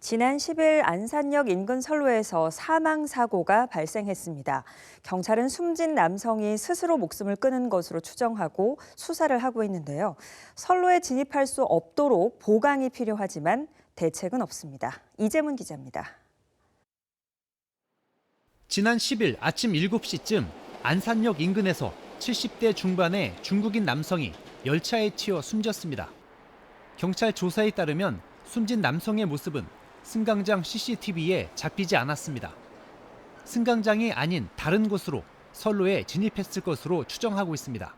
지난 10일 안산역 인근 선로에서 사망 사고가 발생했습니다. 경찰은 숨진 남성이 스스로 목숨을 끊은 것으로 추정하고 수사를 하고 있는데요. 선로에 진입할 수 없도록 보강이 필요하지만 대책은 없습니다. 이재문 기자입니다. 지난 10일 아침 7시쯤 안산역 인근에서 70대 중반의 중국인 남성이 열차에 튀어 숨졌습니다. 경찰 조사에 따르면 숨진 남성의 모습은 승강장 CCTV에 잡히지 않았습니다. 승강장이 아닌 다른 곳으로 선로에 진입했을 것으로 추정하고 있습니다.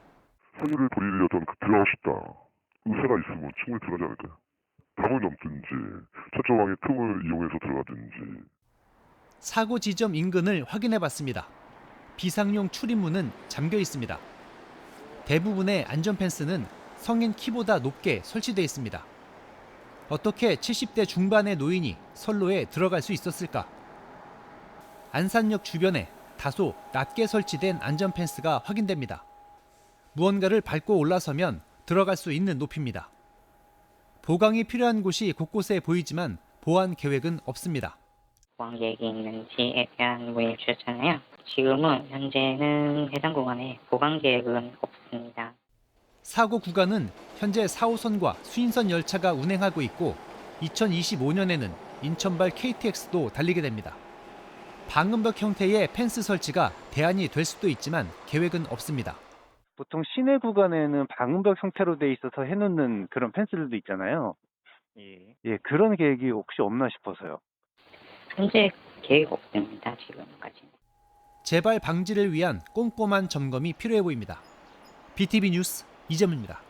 선율을 돌리려던 그 들어가고 싶다. 의사가 있으면 충분히 들어가지 않을까요? 담을 넘든지 차저왕의 틈을 이용해서 들어가든지 사고 지점 인근을 확인해 봤습니다. 비상용 출입문은 잠겨 있습니다. 대부분의 안전 펜스는 성인 키보다 높게 설치돼 있습니다. 어떻게 70대 중반의 노인이 선로에 들어갈 수 있었을까? 안산역 주변에 다소 낮게 설치된 안전 펜스가 확인됩니다. 무언가를 밟고 올라서면 들어갈 수 있는 높이입니다. 보강이 필요한 곳이 곳곳에 보이지만 보안 계획은 없습니다. 보안 계획이 있는지에 대한 문의 주셨잖아요. 지금은 현재는 해당 구간에 보강 계획은 없습니다. 사고 구간은 현재 4호선과 수인선 열차가 운행하고 있고 2025년에는 인천발 KTX도 달리게 됩니다. 방음벽 형태의 펜스 설치가 대안이 될 수도 있지만 계획은 없습니다. 보통 시내 구간에는 방음벽 형태로 돼 있어서 해놓는 그런 펜스들도 있잖아요. 예. 예, 그런 계획이 혹시 없나 싶어서요. 현재 계획 없습니다. 지금까지. 재발 방지를 위한 꼼꼼한 점검이 필요해 보입니다. BTV 뉴스 이재문입니다.